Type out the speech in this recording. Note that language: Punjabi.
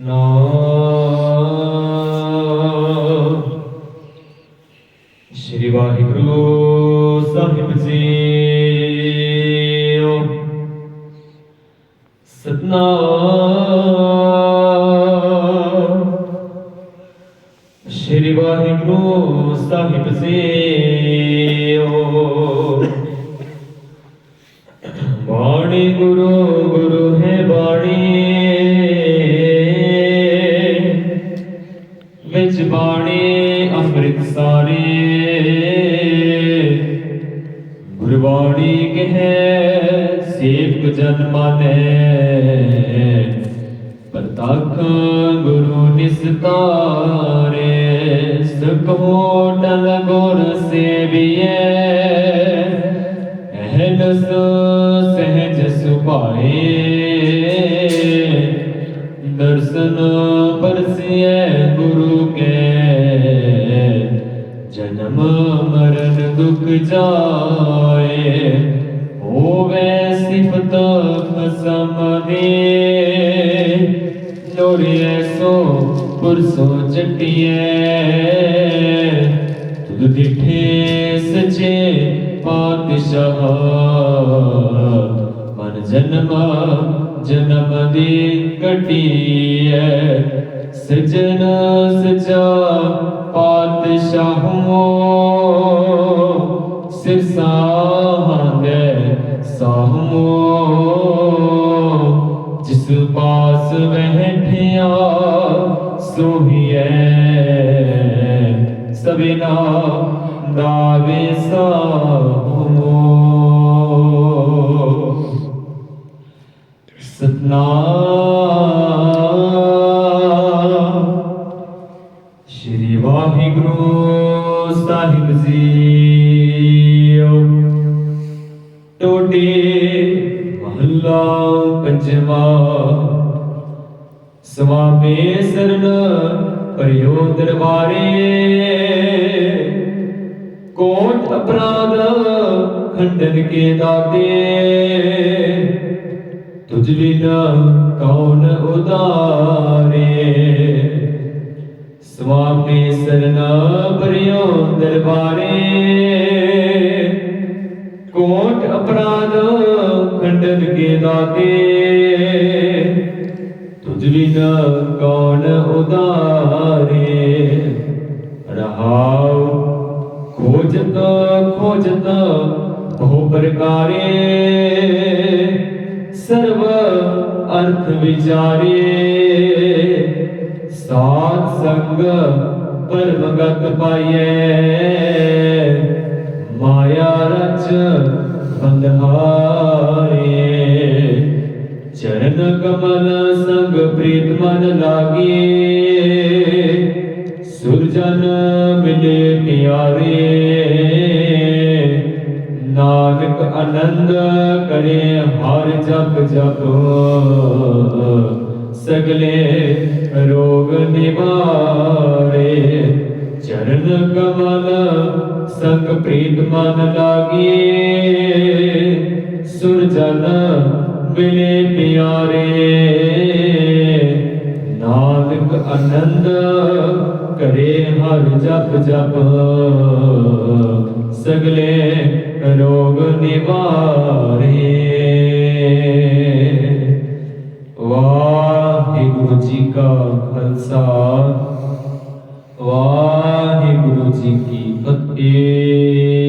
ਨਾਮ ਸ਼੍ਰੀ ਵਾਹਿਗੁਰੂ ਸਾਹਿਬ ਜੀਓ। ਸਤਨਾਮ। ਸ਼੍ਰੀ ਵਾਹਿਗੁਰੂ ਸਾਹਿਬ ਜੀਓ। ਬਾਣੀ ਗੁਰੂ ਵਿੱਚ ਬਾਣੀ ਅੰਮ੍ਰਿਤ ਸਾਰੇ ਗੁਰਬਾਣੀ ਕਹੈ, ਸੇਵਕ ਜਨ ਮਾਨੈ। ਪ੍ਰਤੱਖ ਗੁਰੂ ਨਿਸਤਾਰੇ ਸਕੋ ਟਲ ਗੁਰ ਸੇਵੀਐ। ਅਹਨਸ ਸਹਿਜ ਸੁਭਾਏ। ਦਰਸ਼ਨ ਪਰਸਿਐ ਮਰਨ ਜਾਏ, ਹੋਵੇ ਸਿਫਤ ਖਸਮ ਦੇ। ਲੋੜੀਐ ਸੋ ਪੁਰਸੋ ਜਟੀਐ। ਤੁਧ ਦਿਠੇ ਸਚੇ ਪਾਤਸ਼ਾਹ, ਮਨ ਜਨਮ ਜਨਮ ਦੇ ਕਟੀਐ ਸਜਨ ਸਜਾ ਪਾਤਸ਼ਾਹੋ। ਸਿਰ ਸਾਹੰਗੇ ਸਾਹਮੋ, ਜਿਸ ਪਾਸ ਬੈਠਿਆ ਸੋਹੀਐ ਸਭਨਾ ਦਾਵੇ ਸਾਹਮੋ। ਸਤਨਾਮ। ਸ਼੍ਰੀ ਵਾਹਿਗੁਰੂ ਸਾਹਿਬ ਜੀ। ਟੋਟੇ ਮਹੱਲਾ ਪੰਜਵਾ। ਸਵਾਮੇ ਸਰਣ ਪਰਿਓ ਦਰਬਾਰੇ ਕੋਟ ਅਪਰਾਧ ਖੰਡਨ ਕੇ ਦਾਤੇ? ਤੁਝ ਬਿਨ ਕੌਣ ਉਦਾਰੇ ਸਵਾਮੀ ਸਰਨਾ ਪਰਿਓ ਦਰਬਾਰੇ ਕੇ। ਦਾਤੇ ਤੁਝ ਬਿਨ ਕੌਣ ਉਦਾਰੇ? ਰਹਾਉ, ਖੋਜਤ ਖੋਜਤ ਬਹੁ ਪ੍ਰਕਾਰੇ। ਸਰਵ ਅਰਥ ਵਿਚਾਰੇ। ਸਾਧ ਸੰਗ ਪਰਮਗਤ ਪਾਈਏ ਕਮਲ ਸੰਗ ਪ੍ਰੀਤ ਮਨ ਲਾਗੇ। ਸੁਰਜਨ ਮਿਲੇ ਪਿਆਰੇ। ਨਾਨਕ ਆਨੰਦ ਕਰੇ ਹਰ ਜਪ ਜਪ। ਸਗਲੇ ਰੋਗ ਨਿਵਾਰੇ। ਚਰਨ ਕਮਲ ਸੰਗ ਪ੍ਰੀਤ ਮਨ ਲਾਗੇ। ਸੁਰਜਨ ਮਿਲੇ ਪਿਆਰੇ, ਨਾਨਕ ਆਨੰਦ ਕਰੇ ਹਰ ਜਪ ਜਪ। ਸਗਲੇ ਰੋਗ ਨਿਵਾਰੇ। ਵਾਹਿਗੁਰੂ ਜੀ ਕਾ ਖਾਲਸਾ, ਵਾਹਿਗੁਰੂ ਜੀ ਕੀ ਫਤਿਹ।